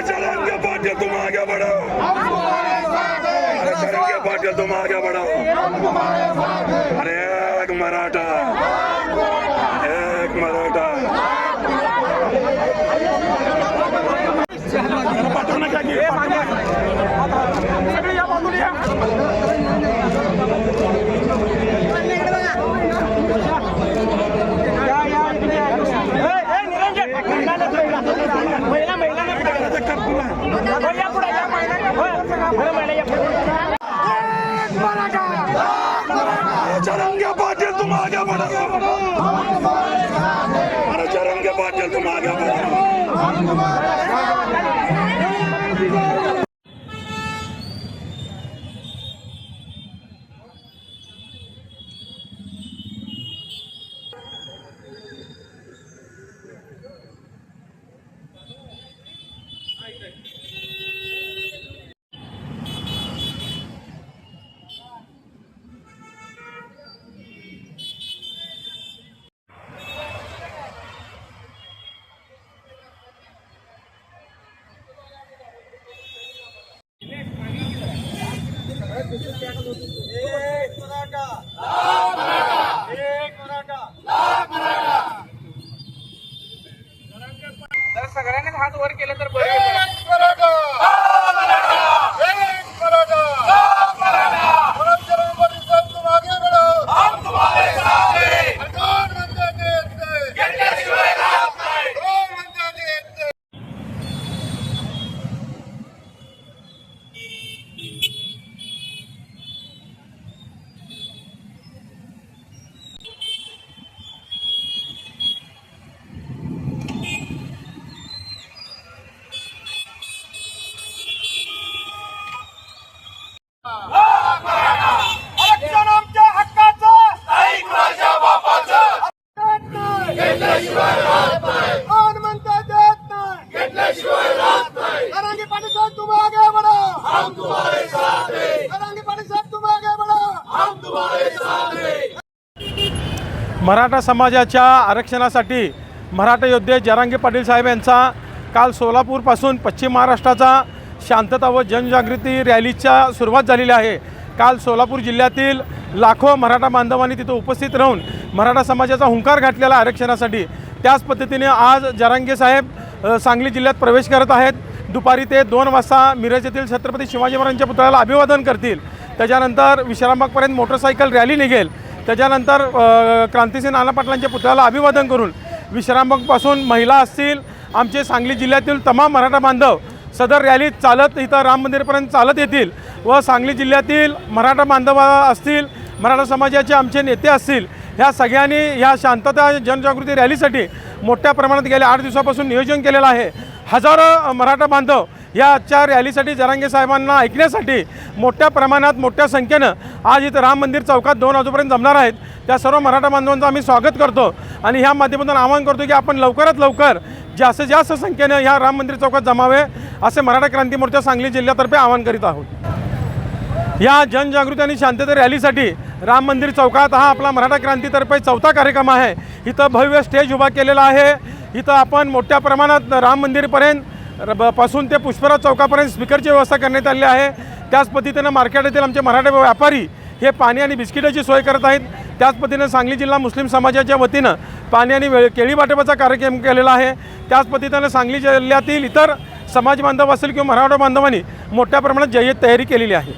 चलेंगे तुम आगे बढ़ो अरे एक मराठा एक मराठा पाठवणं काय सगळे या. बाजूला या. चलेंगे पाटिल तुम आगे बढ़ो अरे चलेंगे पाटिल तुम आगे बढ़ो सगळ्यांनीच हात वर केले तर बढ़ो अरंगी पाटील साहब तुम आगे बढ़ो। मराठा समाजाच्या आरक्षणासाठी मराठा योद्धे जरांगे पाटील साहेब यांचा काल सोलापूरपासून पश्चिम महाराष्ट्राचा शांतता व जनजागृती रॅलीच्या सुरुवात झालेली आहे. काल सोलापूर जिल्ह्यातील लाखो मराठा बांधवांनी तिथं उपस्थित राहून मराठा समाजाचा हुंकार घातलेला आरक्षणासाठी त्याच पद्धतीने आज जरांगे साहेब सांगली जिल्ह्यात प्रवेश करत आहेत. दुपारी ते दोन वाजता मिरज येथील छत्रपती शिवाजी महाराजांच्या पुतळ्याला अभिवादन करतील. त्याच्यानंतर विश्रामबागपर्यंत मोटरसायकल रॅली निघेल. त्याच्यानंतर क्रांतिसिंह नाना पाटलांच्या पुतळ्याला अभिवादन करून विश्रामबागपासून महिला असतील आमचे सांगली जिल्ह्यातील तमाम मराठा बांधव सदर रॅलीत चालत इथं राम मंदिरपर्यंत चालत येतील व सांगली जिल्ह्यातील मराठा बांधव असतील मराठा समाजाचे आमचे नेते असतील ह्या सगळ्यांनी ह्या शांतता जनजागृती रॅलीसाठी मोठ्या प्रमाणात गेल्या आठ दिवसापासून नियोजन केलेलं आहे. हजारो मराठा बांधव या आजच्या रॅलीसाठी जरांगे साहेबांना ऐकण्यासाठी मोठ्या प्रमाणात मोठ्या संख्येनं आज इथं राम मंदिर चौकात दोन वाजूपर्यंत जमणार आहेत. त्या सर्व मराठा बांधवांचं आम्ही स्वागत करतो आणि ह्या माध्यमातून आवाहन करतो की आपण लवकरात लवकर जास्तीत जास्त संख्येनं ह्या राम मंदिर चौकात जमावे असे मराठा क्रांती मोर्चा सांगली जिल्ह्यातर्फे आवाहन करीत आहोत. या जनजागृती आणि शांतता रॅलीसाठी राम मंदिर चौकात हा आपला मराठा क्रांतीतर्फे चौथा कार्यक्रम आहे. इथं भव्य स्टेज उभा केलेला आहे. इथं आपण मोठ्या प्रमाणात राम मंदिरपर्यंत पासून ते पुष्पराज चौकापर्यंत स्पीकरची व्यवस्था करण्यात आली आहे. त्याच पद्धतीनं मार्केटातील आमचे मराठा व्यापारी हे पाणी आणि बिस्किटाची सोय करत आहेत. त्याच पद्धतीनं सांगली जिल्हा मुस्लिम समाजाच्या वतीनं पाणी आणि वेळ केळी वाटपाचा कार्यक्रम केलेला आहे. त्याच पद्धतीनं सांगली जिल्ह्यातील इतर समाज बांधव असेल किंवा मराठा बांधवांनी मोठ्या प्रमाणात जय्यत तयारी केलेली आहे.